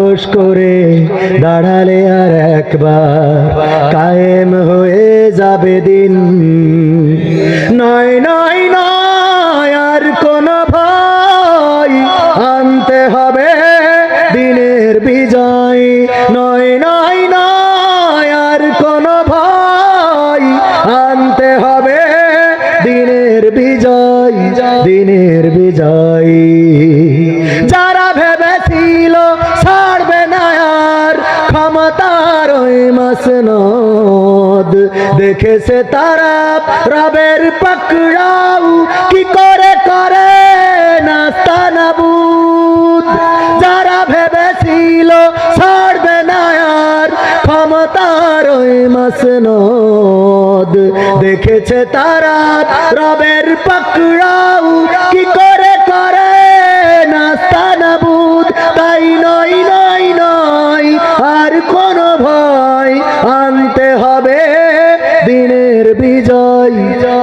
সাহস করে দাঁড়ালে আর একবার কায়েম হয়ে যাবে দিন। নয় নয় নয়, আর কোন ভয় আনতে হবে দিনের বিজয়। নয় নয় নয়, আর কোন ভয় আনতে হবে দিনের বিজয় দিনের বিজয়। যারা ভেবেছিল ক্ষমতার ওই মাসনদ। দেখেছে তারা রবের পাকড়াও। কি করে করে? নাস্তা নাবুদ। যারা ভেবেছিল ছাড়বে না আর, ক্ষমতার ওই মাসনদ। দেখেছে তারা রবের পাকড়াও। কি করে করে?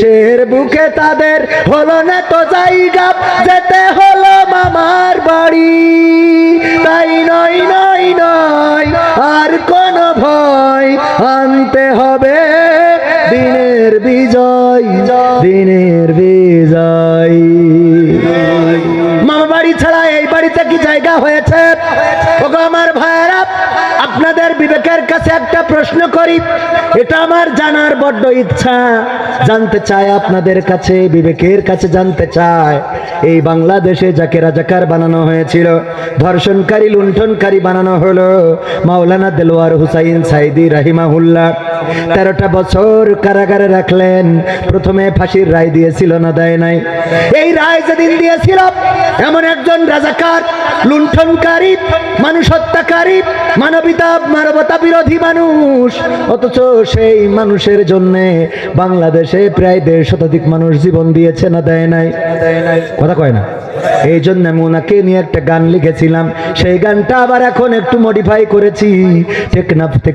দেশের বুকে তাদের হলো না তো জায়গা, যেতে হলো মামার বাড়ি। তাই নয় নয় নয়, আর কোন ভয় আনতে হবে। দিনের বিজয় দিনের বিজয়। মামা বাড়ি ছাড়া এই বাড়িতে কি জায়গা হয়েছে? আপনাদের বিবেকের কাছে একটা প্রশ্ন করি। এটা আমার জানার বড্ড ইচ্ছা। জানতে চাই আপনাদের কাছে, বিবেকের কাছে জানতে চায়। এই বাংলাদেশে যাকে রাজাকার বানানো হয়েছিল, ধর্ষণকারী, লুণ্ঠনকারী বানানো হলো মাওলানা দেলোয়ার হুসাইন সাইদি রাহিমাহুল্লাহ। তেরোটা বছর কারাগারে রাখলেন, প্রথমে ফাঁসির রায় দিয়েছিল না দেয় নাই। এই রায় যেদিন দিয়েছিল, এমন একজন রাজাকার, লুণ্ঠনকারী, মানুষ হত্যাকারী মানবিতা মানবতা বিরোধী মানুষ। অথচ সেই মানুষের জন্য বাংলাদেশে প্রায় দেড় শতাধিক মানুষ জীবন দিয়েছে না দেয় নাই। কথা কয় না? এই জন্য আমি ওনাকে নিয়ে একটা গান লিখেছিলাম। সেই গানটা আবার এখন একটু মডিফাই করেছি। টেকনাফ থেকে